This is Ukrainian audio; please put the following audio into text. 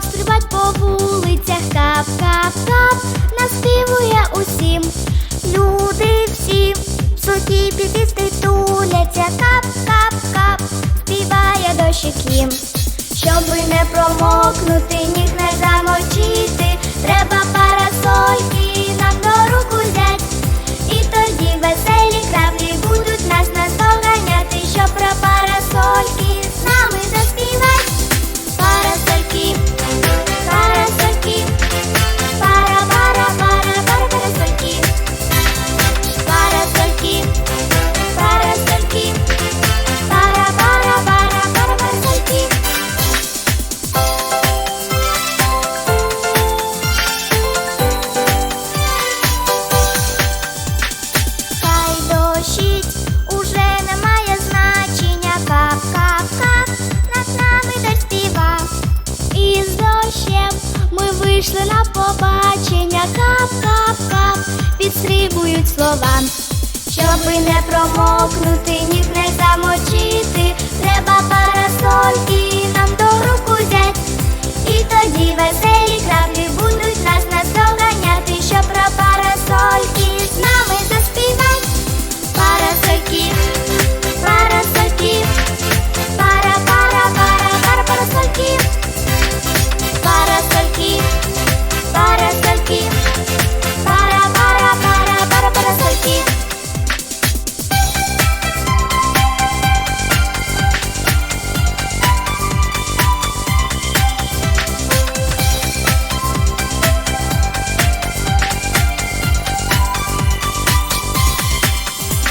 по вулицях кап, кап, кап, наспівує усім. Люди всі в суті підісти туляться, кап, кап, кап, співає дощик їм. Щоби не промокнути, вийшли на побачення. Кап, кап, кап, підстрибують слова. Щоби не промов